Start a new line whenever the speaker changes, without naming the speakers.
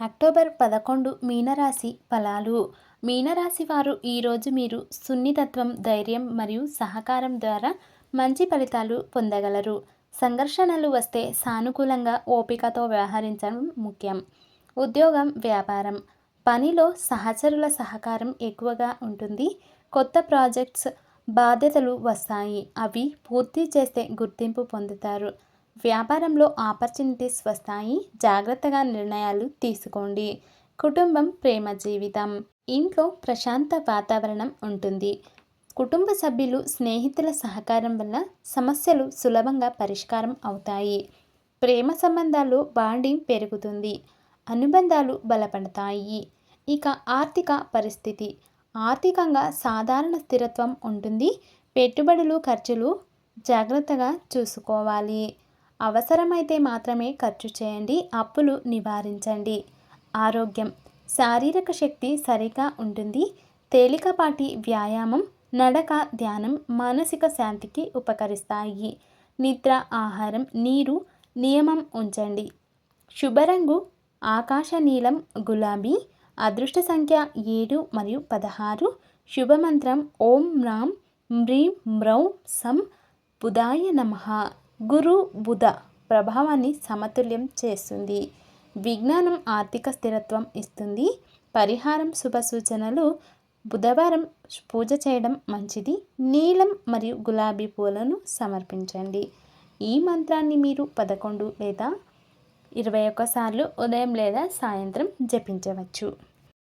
October పదకొండు మీనరాశి ఫలాలు. మీనరాశి వారు ఈరోజు మీరు సున్నితత్వం ధైర్యం మరియు సహకారం ద్వారా మంచి ఫలితాలు పొందగలరు. సంఘర్షణలు వస్తే సానుకూలంగా ఓపికతో వ్యవహరించడం ముఖ్యం. ఉద్యోగం వ్యాపారం. పనిలో సహచరుల సహకారం ఎక్కువగా ఉంటుంది. కొత్త ప్రాజెక్ట్స్ బాధ్యతలు వస్తాయి. అవి పూర్తి చేస్తే గుర్తింపు పొందుతారు. వ్యాపారంలో ఆపర్చునిటీస్ వస్తాయి. జాగ్రత్తగా నిర్ణయాలు తీసుకోండి. కుటుంబం ప్రేమ జీవితం. ఇంట్లో ప్రశాంత వాతావరణం ఉంటుంది. కుటుంబ సభ్యులు స్నేహితుల సహకారం వల్ల సమస్యలు సులభంగా పరిష్కారం అవుతాయి. ప్రేమ సంబంధాలు బాండింగ్ పెరుగుతుంది. అనుబంధాలు బలపడతాయి. ఇక ఆర్థిక పరిస్థితి. ఆర్థికంగా సాధారణ స్థిరత్వం ఉంటుంది. పెట్టుబడులు ఖర్చులు జాగ్రత్తగా చూసుకోవాలి. అవసరమైతే మాత్రమే ఖర్చు చేయండి అప్పులు నివారించండి. ఆరోగ్యం శారీరక శక్తి సరిగా ఉంటుంది. తేలికపాటి వ్యాయామం నడక ధ్యానం మానసిక శాంతికి ఉపకరిస్తాయి. నిద్ర ఆహారం నీరు నియమం ఉంచండి. శుభరంగు ఆకాశ నీలం గులాబీ అదృష్ట సంఖ్య ఏడు మరియు పదహారు శుభమంత్రం ఓం రామ్ మ్రీం మ్రౌ సం బుధాయ నమ. గురు బుధ ప్రభావాన్ని సమతుల్యం చేస్తుంది. విజ్ఞానం ఆర్థిక స్థిరత్వం ఇస్తుంది. పరిహారం శుభ సూచనలు బుధవారం పూజ చేయడం మంచిది. నీలం మరియు గులాబీ పూలను సమర్పించండి. ఈ మంత్రాన్ని మీరు పదకొండు లేదా ఇరవై ఒక్కసార్లు ఉదయం లేదా సాయంత్రం జపించవచ్చు.